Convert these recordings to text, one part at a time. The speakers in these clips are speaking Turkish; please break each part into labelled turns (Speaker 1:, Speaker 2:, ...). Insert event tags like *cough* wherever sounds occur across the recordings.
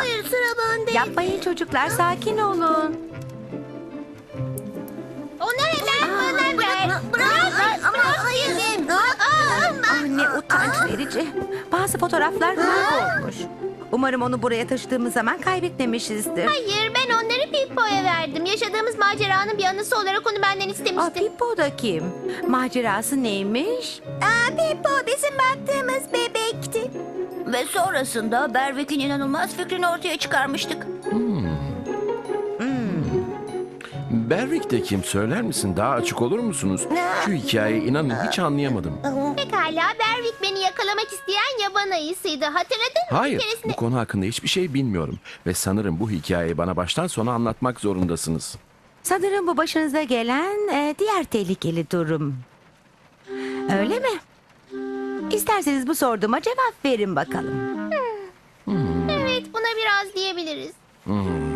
Speaker 1: Hayır sıra bende.
Speaker 2: Yapmayın çocuklar sakin olun.
Speaker 1: Onları hemen bana ver. Bırak. Ama hayır.
Speaker 2: Ah ne utanç verici. Bazı fotoğraflar kaybolmuş. Umarım onu buraya taşıdığımız zaman kaybetmemişizdir.
Speaker 1: Hayır ben onları Pippo'ya verdim. Yaşadığımız maceranın bir anısı olarak onu benden
Speaker 2: Aa,
Speaker 1: istemişti.
Speaker 2: Pippo da kim? Macerası neymiş?
Speaker 1: Aa, Pippo bizim baktığımız bebekti.
Speaker 3: Ve sonrasında Berwick'in inanılmaz fikrini ortaya çıkarmıştık.
Speaker 4: Berwick de kim söyler misin? Daha açık olur musunuz? Şu hikayeyi inanın hiç anlayamadım.
Speaker 1: Pekala Berwick beni yakalamak isteyen yaban ayısıydı. Hatırladın mı? Bir
Speaker 4: Hayır,
Speaker 1: keresinde...
Speaker 4: bu konu hakkında hiçbir şey bilmiyorum. Ve sanırım bu hikayeyi bana baştan sona anlatmak zorundasınız.
Speaker 2: Sanırım bu başınıza gelen e, diğer tehlikeli durum. Öyle mi? İsterseniz bu sorduğuma cevap verin bakalım.
Speaker 1: Evet buna biraz diyebiliriz. Hadi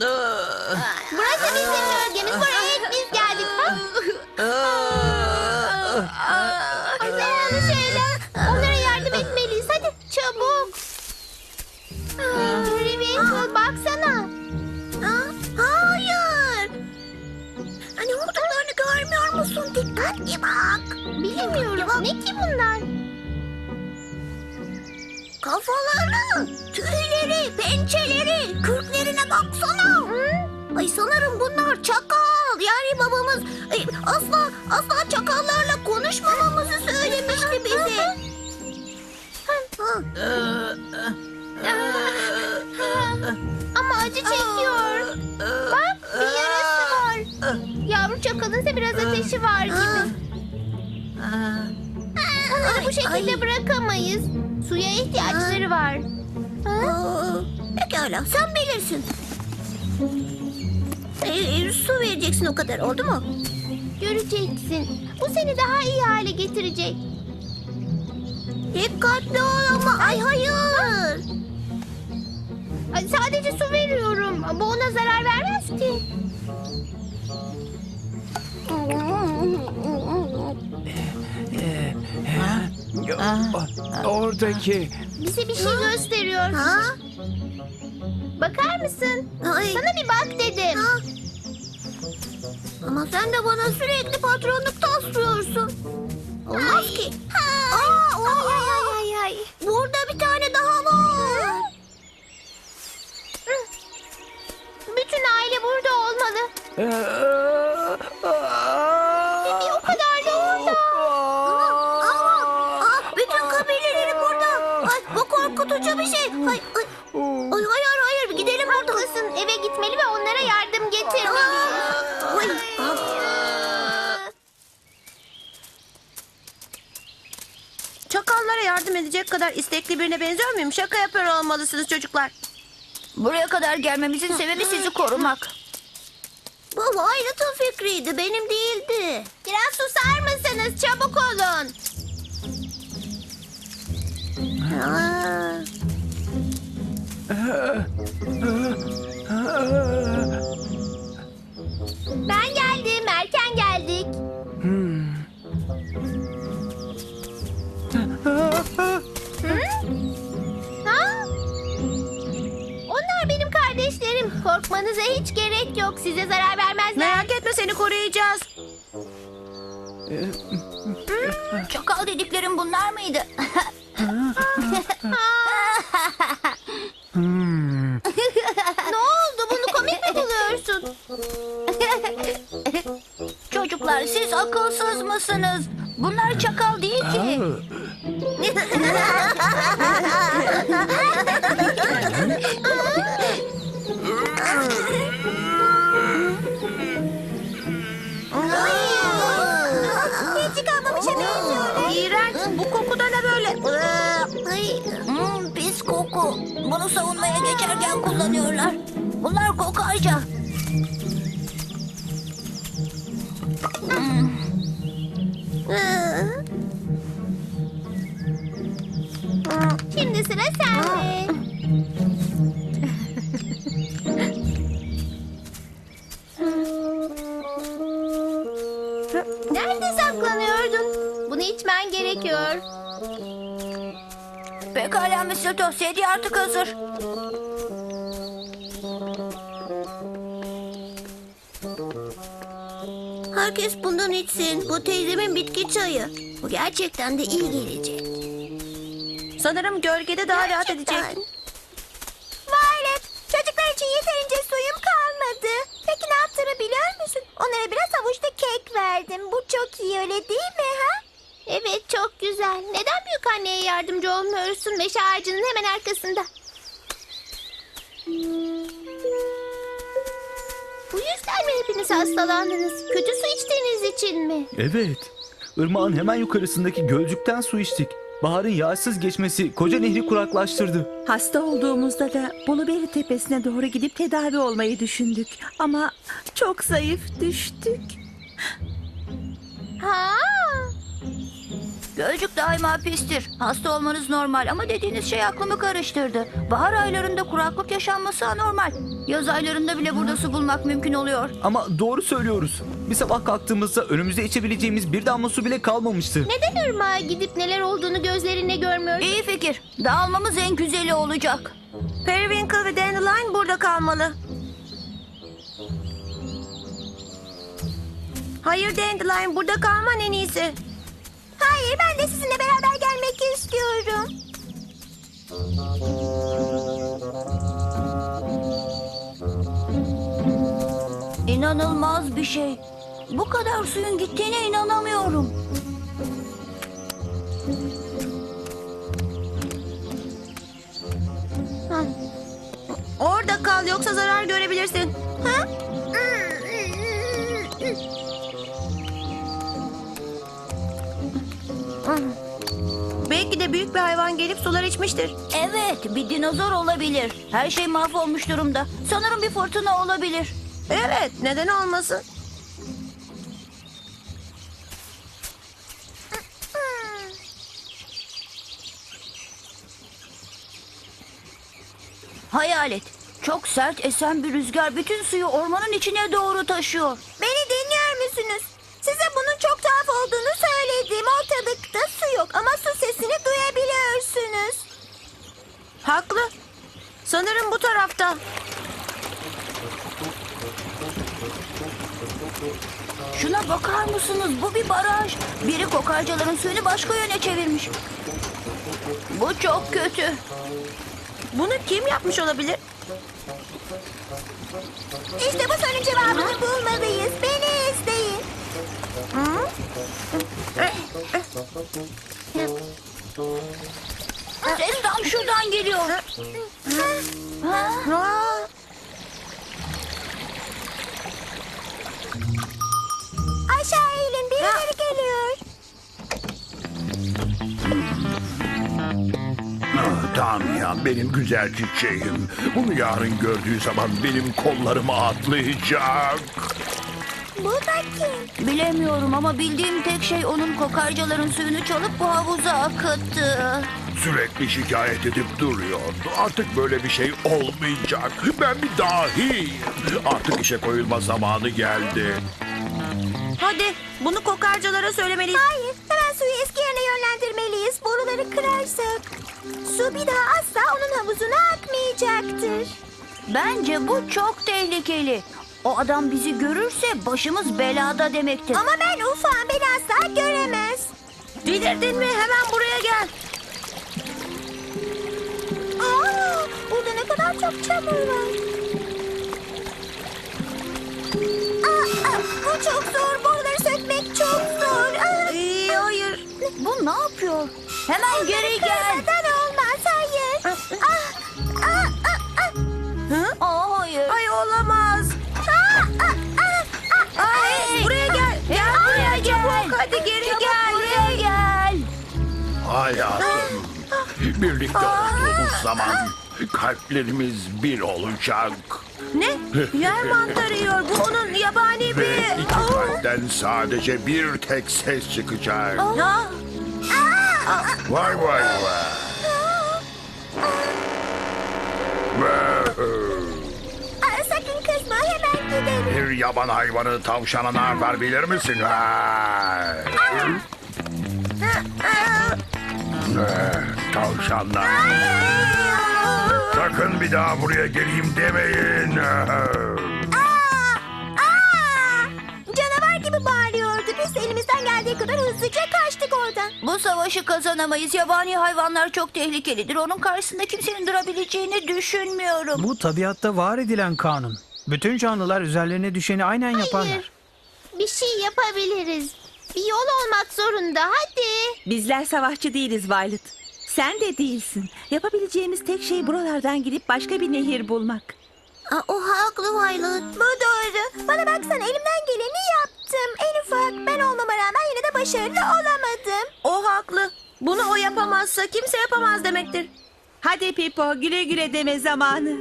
Speaker 1: Burası bizim bölgemiz. Buraya ilk biz geldik. Zararlı şeyler. Onlara yardım etmeliyiz. Hadi çabuk. Rivinkle baksana.
Speaker 5: Ha? Hayır. Hani vurduklarını görmüyor musun? Dikkatli bak.
Speaker 1: Bilmiyorum. Ne ki bunlar?
Speaker 5: Kafaları, tüyleri, pençeleri. Ay sanırım bunlar çakal. Yani babamız ay, asla asla çakallarla konuşmamamızı söylemişti bize.
Speaker 1: Ama acı çekiyor. Bak bir yarası var. Yavru çakalınsa biraz ateşi var gibi. Onları bu şekilde
Speaker 5: Ay.
Speaker 1: bırakamayız. Suya ihtiyaçları var.
Speaker 5: Pekala sen bilirsin. Ee, su vereceksin o kadar oldu mu?
Speaker 1: Göreceksin. Bu seni daha iyi hale getirecek.
Speaker 5: Dikkatli ol ama ay hayır.
Speaker 1: Ay, Sadece su veriyorum. Bu ona zarar vermez ki.
Speaker 4: Oradaki...
Speaker 1: Bize bir şey gösteriyor.
Speaker 5: Ha?
Speaker 1: Bakar mısın?
Speaker 5: Ay.
Speaker 1: Sana bir bak dedim.
Speaker 5: Ha? Ama sen de bana sürekli patronluk taslıyorsun. Olmaz ki. Aa, o-
Speaker 1: Ay ay ay ay.
Speaker 5: Burada bir tane daha var.
Speaker 1: Bütün aile burada olmalı. Bir o kadar da orada.
Speaker 5: Ama aa, bütün kabileleri burada. Ay, bu korkutucu bir şey. Ay, ay, ay, hayır hayır gidelim buradan.
Speaker 1: Haklısın. Eve gitmeli ve onlara yardım getirmeliyiz.
Speaker 5: Ay, aa.
Speaker 3: Çakallara yardım edecek kadar istekli birine benziyor muyum? Şaka yapıyor olmalısınız çocuklar.
Speaker 6: Buraya kadar gelmemizin sebebi sizi korumak.
Speaker 5: Bu Violet'ın fikriydi benim değildi.
Speaker 1: Biraz susar mısınız? Çabuk olun.
Speaker 5: Aa.
Speaker 1: Ben geldim. Erken geldik. Ha? Onlar benim kardeşlerim. Korkmanıza hiç gerek yok. Size zarar vermezler.
Speaker 3: Merak etme seni koruyacağız.
Speaker 6: Çakal dediklerim bunlar mıydı?
Speaker 1: Ne oldu? Bunu komik mi buluyorsun?
Speaker 6: Çocuklar siz akılsız mısınız? Bunlar çakal değil ki. Bunu savunmaya geçerken kullanıyorlar. Bunlar kokarca.
Speaker 1: Şimdi sıra sende.
Speaker 6: Toast hediye artık hazır.
Speaker 7: Herkes bundan içsin. Bu teyzemin bitki çayı. Bu gerçekten de iyi gelecek.
Speaker 3: Sanırım gölgede daha rahat edecek.
Speaker 7: Violet, çocuklar için yeterince suyum kalmadı. Peki ne yaptığını biliyor musun? Onlara biraz havuçta kek verdim. Bu çok iyi öyle değil mi ha?
Speaker 1: Evet çok güzel. Neden büyük anneye yardımcı olmuyorsun? Meşe ağacının hemen arkasında. Bu yüzden mi hepiniz hastalandınız? Kötü su içtiğiniz için mi?
Speaker 8: Evet. Irmağın hemen yukarısındaki gölcükten su içtik. Baharın yağsız geçmesi koca nehri kuraklaştırdı.
Speaker 9: Hasta olduğumuzda da Buluberi Tepesi'ne doğru gidip tedavi olmayı düşündük. Ama çok zayıf düştük.
Speaker 1: Ha?
Speaker 6: Gölcük daima pistir. Hasta olmanız normal ama dediğiniz şey aklımı karıştırdı. Bahar aylarında kuraklık yaşanması anormal. Yaz aylarında bile burada su bulmak mümkün oluyor.
Speaker 8: Ama doğru söylüyoruz. Bir sabah kalktığımızda önümüzde içebileceğimiz bir damla su bile kalmamıştı.
Speaker 1: Neden ırmağa gidip neler olduğunu gözlerine görmüyorsun?
Speaker 6: İyi fikir. Dağılmamız en güzeli olacak.
Speaker 3: Periwinkle ve Dandelion burada kalmalı. Hayır Dandelion burada kalman en iyisi.
Speaker 7: Hayır, ben de sizinle beraber gelmek istiyorum.
Speaker 6: İnanılmaz bir şey. Bu kadar suyun gittiğine inanamıyorum.
Speaker 3: Orada kal yoksa zarar görebilirsin.
Speaker 7: Ha?
Speaker 3: Bir hayvan gelip sular içmiştir.
Speaker 6: Evet, bir dinozor olabilir. Her şey mahvolmuş durumda. Sanırım bir fırtına olabilir.
Speaker 3: Evet neden olmasın?
Speaker 6: Hayal et. Çok sert esen bir rüzgar bütün suyu ormanın içine doğru taşıyor. Mısınız? Bu bir baraj. Biri kokarcaların suyunu başka yöne çevirmiş. Bu çok kötü.
Speaker 3: Bunu kim yapmış olabilir?
Speaker 7: İşte bu sorunun cevabını bulmalıyız. Beni izleyin.
Speaker 6: Ses tam şuradan geliyor.
Speaker 10: Ya benim güzel çiçeğim. Bunu yarın gördüğü zaman benim kollarıma atlayacak.
Speaker 7: Bu da kim?
Speaker 6: Bilemiyorum ama bildiğim tek şey onun kokarcaların suyunu çalıp bu havuza akıttı.
Speaker 10: Sürekli şikayet edip duruyordu. Artık böyle bir şey olmayacak. Ben bir dahiyim. Artık işe koyulma zamanı geldi.
Speaker 3: hadi bunu kokarcalara söylemeliyiz.
Speaker 7: Hayır, Boruları kırarsak. Su bir daha asla onun havuzuna akmayacaktır.
Speaker 6: Bence bu çok tehlikeli. O adam bizi görürse başımız belada demektir.
Speaker 7: Ama ben ufağım beni asla göremez.
Speaker 3: Delirdin mi? Hemen buraya gel.
Speaker 7: Aa, burada ne kadar çok çamur var. Aa, aa, bu çok zor. Boruları
Speaker 6: Bu ne yapıyor? Hemen geri gel.
Speaker 7: Neden olmaz? Hayır. Ah, ah, ah, ah.
Speaker 6: Aa, hayır.
Speaker 3: Ay olamaz.
Speaker 7: Ah, ah, ah, ah.
Speaker 3: Ay, buraya gel. Gel buraya çabuk. Hadi geri gel.
Speaker 6: Buraya gel.
Speaker 10: Hayatım. Birlikte olduğumuz zaman kalplerimiz bir olacak.
Speaker 3: Ne? Yer mantarı yiyor. Bu onun yabani
Speaker 10: Ve
Speaker 3: bir...
Speaker 10: iki
Speaker 3: Aa!
Speaker 10: kalpten sadece bir tek ses çıkacak.
Speaker 3: Ha?
Speaker 10: Vay vay vay.
Speaker 7: Aa, sakın kızma. Hemen gidelim.
Speaker 10: Bir yaban hayvanı tavşana ne yapar bilir misin? Ha? Tavşanlar. Sakın bir daha buraya geleyim demeyin.
Speaker 7: Aa, canavar gibi bağırıyordu. Biz elimizden geldiği kadar hızlıca kaçtık oradan.
Speaker 6: Bu savaşı kazanamayız. Yabani hayvanlar çok tehlikelidir. Onun karşısında kimsenin durabileceğini düşünmüyorum.
Speaker 11: Bu tabiatta var edilen kanun. Bütün canlılar üzerlerine düşeni aynen yaparlar.
Speaker 1: Hayır. Bir şey yapabiliriz. Bir yol olmak zorunda. Hadi.
Speaker 9: Bizler savaşçı değiliz Violet. Sen de değilsin. Yapabileceğimiz tek şey buralardan gidip başka bir nehir bulmak.
Speaker 7: Aa, o haklı Violet. Bu doğru. Bana baksan elimden geleni yaptım. En ufak ben olmama rağmen yine de başarılı olamadım.
Speaker 3: O haklı. Bunu o yapamazsa kimse yapamaz demektir.
Speaker 9: Hadi Pipo güle güle deme zamanı. *laughs*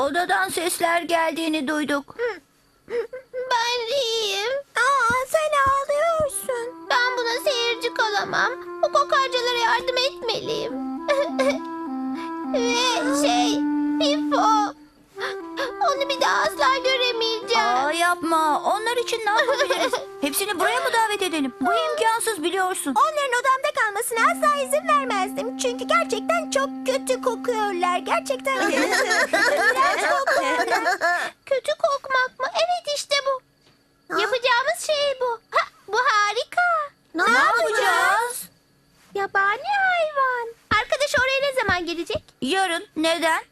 Speaker 6: Odadan sesler geldiğini duyduk.
Speaker 7: Odamda kalmasına asla izin vermezdim. Çünkü gerçekten çok kötü kokuyorlar. Gerçekten *laughs* iğrenç kokuyorlar.
Speaker 1: Kötü kokmak mı? Evet işte bu. Yapacağımız şey bu. Ha, bu harika.
Speaker 7: Ne yapacağız?
Speaker 1: Yabani hayvan. Arkadaş oraya ne zaman gelecek?
Speaker 6: Yarın. Neden?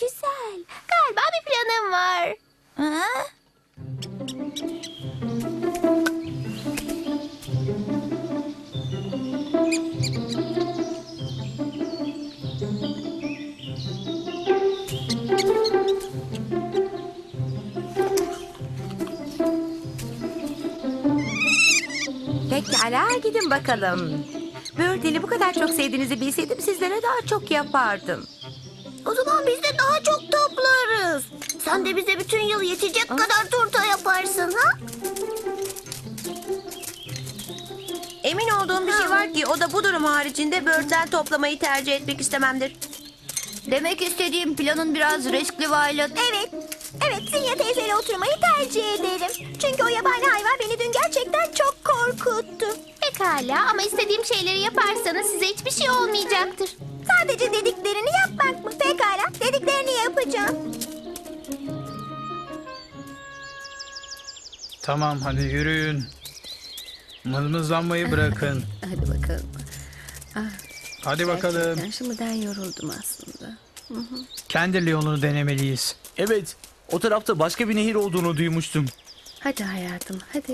Speaker 1: Güzel. Galiba bir planım var.
Speaker 6: Ha?
Speaker 9: Pekala gidin bakalım. Böğürtleri bu kadar çok sevdiğinizi bilseydim sizlere daha çok yapardım.
Speaker 7: O zaman biz de daha çok toplarız. Sen de bize bütün yıl yetecek kadar turta yaparsın ha?
Speaker 3: Emin olduğum bir şey var ki o da bu durum haricinde böğürtlen toplamayı tercih etmek istememdir.
Speaker 6: Demek istediğim planın biraz riskli Violet.
Speaker 7: Evet. Evet Zinya teyzeyle oturmayı tercih ederim. Çünkü o yabani hayvan beni dün gerçekten çok korkuttu.
Speaker 1: Pekala ama istediğim şeyleri yaparsanız size hiçbir şey olmayacaktır.
Speaker 7: Sadece dediklerini yapmak mı? Pekala dediklerini yapacağım.
Speaker 11: Tamam hadi yürüyün. Mızmızlanmayı bırakın. *laughs*
Speaker 9: Hadi bakalım.
Speaker 11: Hadi bakalım.
Speaker 9: Ben şimdiden yoruldum aslında.
Speaker 11: Kendi yolunu denemeliyiz.
Speaker 8: Evet. O tarafta başka bir nehir olduğunu duymuştum.
Speaker 9: Hadi hayatım hadi.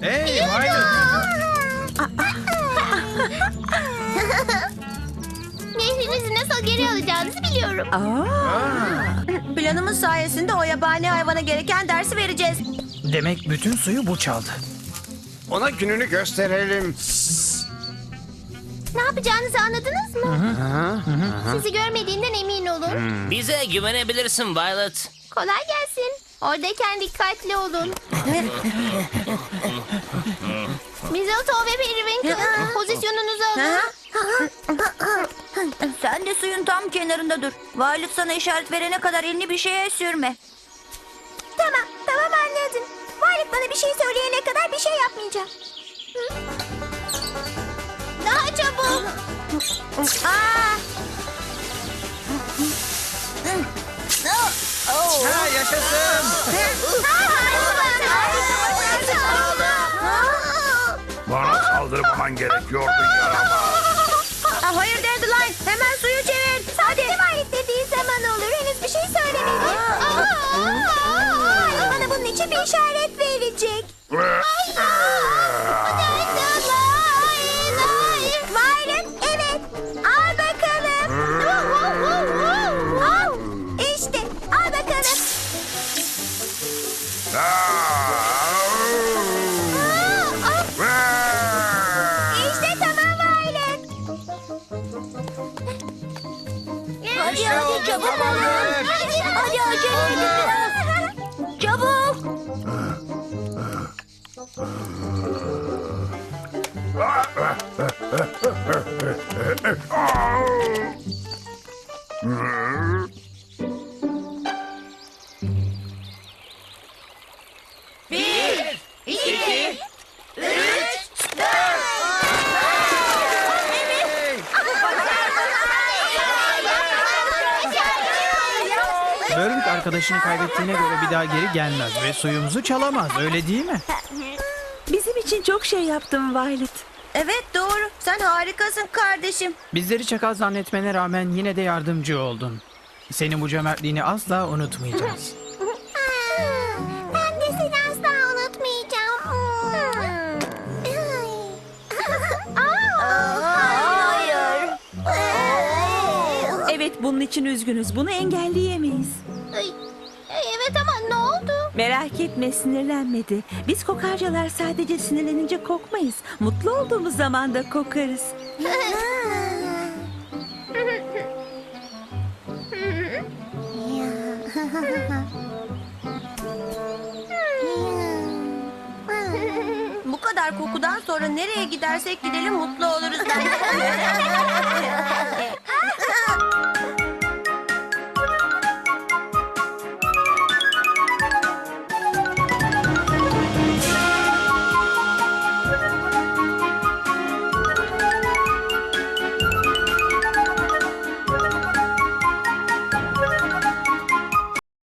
Speaker 11: Hey Violet. *laughs*
Speaker 1: Nehrinizi nasıl geri alacağınızı biliyorum.
Speaker 3: Planımız sayesinde o yabani hayvana gereken dersi vereceğiz.
Speaker 11: Demek bütün suyu bu çaldı.
Speaker 12: Ona gününü gösterelim.
Speaker 1: Ne yapacağınızı anladınız mı? Sizi görmediğinden emin olun.
Speaker 13: Bize güvenebilirsin Violet.
Speaker 1: Kolay gelsin. Oradayken dikkatli olun. *laughs* Mistletoe ve Periwinkle *laughs* pozisyonunuzu alın.
Speaker 6: Sen de suyun tam kenarında dur. Violet sana işaret verene kadar elini bir şeye sürme.
Speaker 7: Tamam, tamam anladım. Violet bana bir şey söyleyene kadar bir şey yapmayacağım.
Speaker 1: Daha çabuk.
Speaker 7: Aa!
Speaker 11: Ha yaşasın.
Speaker 10: Bana saldırmaman gerekiyordu yaramaz.
Speaker 3: Aa, hayır Dandelion hemen suyu çevir.
Speaker 7: Hadi. Violet dediği zaman olur. Henüz bir şey söylemedi. Violet bana bunun için bir işaret verecek. Violet,
Speaker 6: Hadi acele edin biraz. Çabuk. *laughs*
Speaker 11: kaybettiğine göre bir daha geri gelmez ve suyumuzu çalamaz öyle değil mi?
Speaker 9: Bizim için çok şey yaptın Violet.
Speaker 3: Evet doğru. Sen harikasın kardeşim.
Speaker 11: Bizleri çakal zannetmene rağmen yine de yardımcı oldun. Senin bu cömertliğini asla unutmayacağız. *laughs*
Speaker 7: Ben de seni asla unutmayacağım.
Speaker 6: Hayır.
Speaker 9: Evet bunun için üzgünüz. Bunu engelleyemeyiz. Merak etme sinirlenmedi. Biz kokarcalar sadece sinirlenince kokmayız. Mutlu olduğumuz zaman da kokarız.
Speaker 3: Bu kadar kokudan sonra nereye gidersek gidelim mutlu oluruz. *laughs*